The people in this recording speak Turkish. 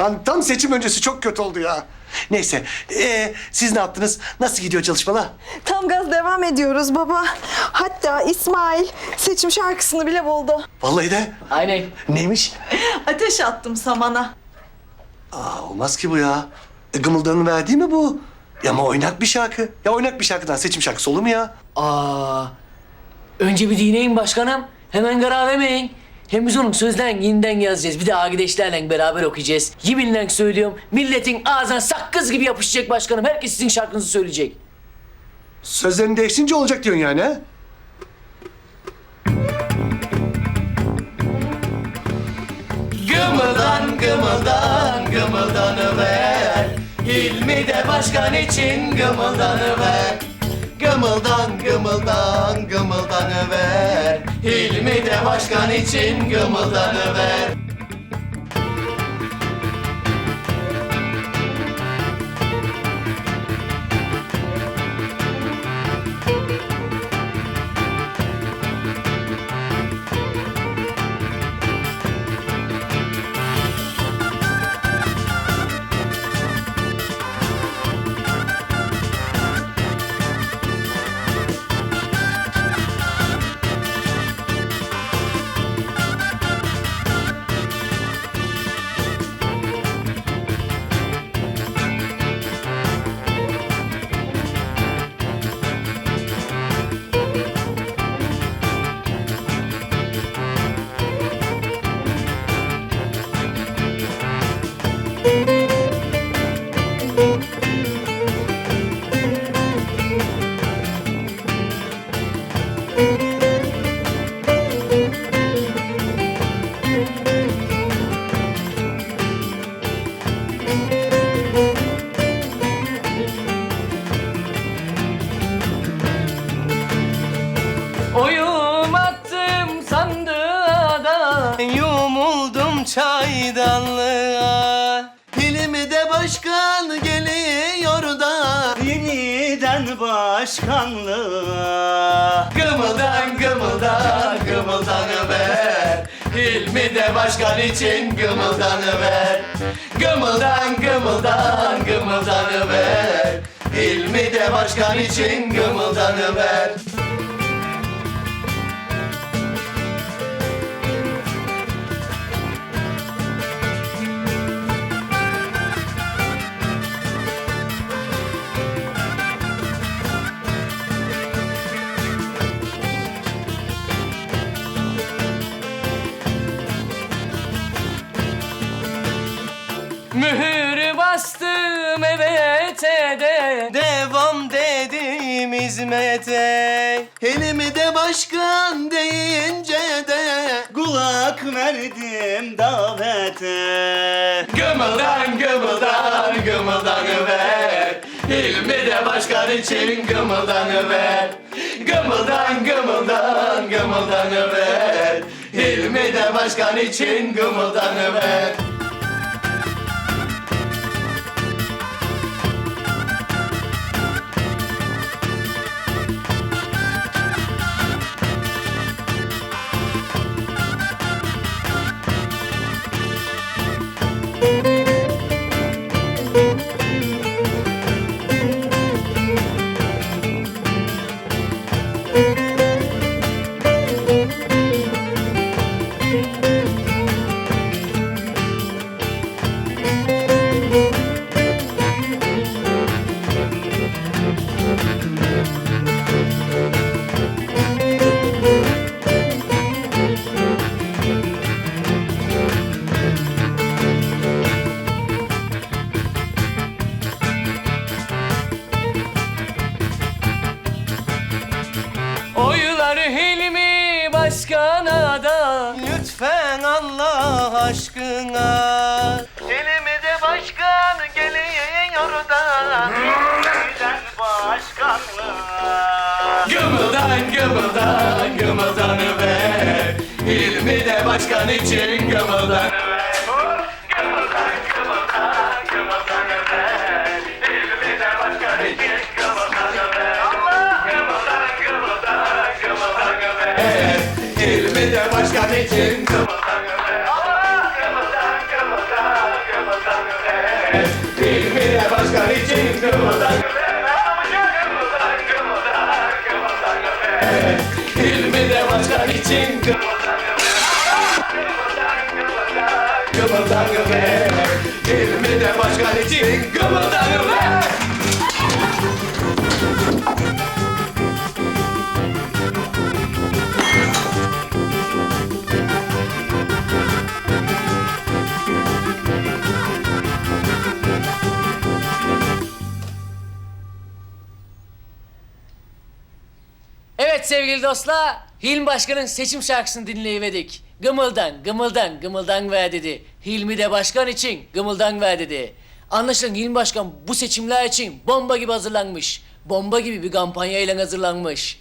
Lan tam seçim öncesi çok kötü oldu ya. Neyse, ee, siz ne yaptınız? Nasıl gidiyor çalışmalar? Tam gaz devam ediyoruz baba. Hatta İsmail seçim şarkısını bile buldu. Vallahi de. Aynen. Neymiş? Ateş attım samana. Aa, olmaz ki bu ya. E, Gımıldan'ın verdiği mi bu? Ya ama oynak bir şarkı. Ya oynak bir şarkıdan seçim şarkısı olur mu ya? Aa, önce bir dinleyin başkanım. Hemen karar vermeyin. Hem biz onun sözlerini yeniden yazacağız. Bir de agideşlerle beraber okuyacağız. Yeminle söylüyorum. Milletin ağzına sakız gibi yapışacak başkanım. Herkes sizin şarkınızı söyleyecek. Sözlerin değişince olacak diyorsun yani ha? Gımıldan gımıldan gımıldanıver Hilmi de başkan için gımıldanıver Gımıldan gımıldan gımıldanıver Hilmi de başkan için gımıldanıver Yumuldum çaydanlığa. Hilmi de başkan geliyor da Yeniden başkanlığa. Gımıldan gımıldan gımıldanıver Hilmi de başkan için gımıldanıver Gımıldan gımıldan gımıldanıver Hilmi de başkan için gımıldanıver Mühür bastım evet de Devam dedim hizmete. Hilmi de başkan deyince de Kulak verdim davete. Gımıldan gımıldan gımıldanıver Hilmi de başkan için gımıldanıver Gımıldan gımıldan gımıldanıver Hilmi de başkan için gımıldanıver Música Hilmi Başkan'a da Lütfen Allah aşkına. Elimi de başkan geliyor da Yeniden başkanlığa Gımıldan gımıldan gımıldanıver Hilmi de başkan için gımıldanıver Hilmi de sevgili dostlar, Hilmi Başkan'ın seçim şarkısını dinleyiverdik. Gımıldan, gımıldan, gımıldan ver dedi. Hilmi de başkan için gımıldan ver dedi. Anlaşılan Hilmi Başkan bu seçimler için bomba gibi hazırlanmış. Bomba gibi bir kampanyayla hazırlanmış.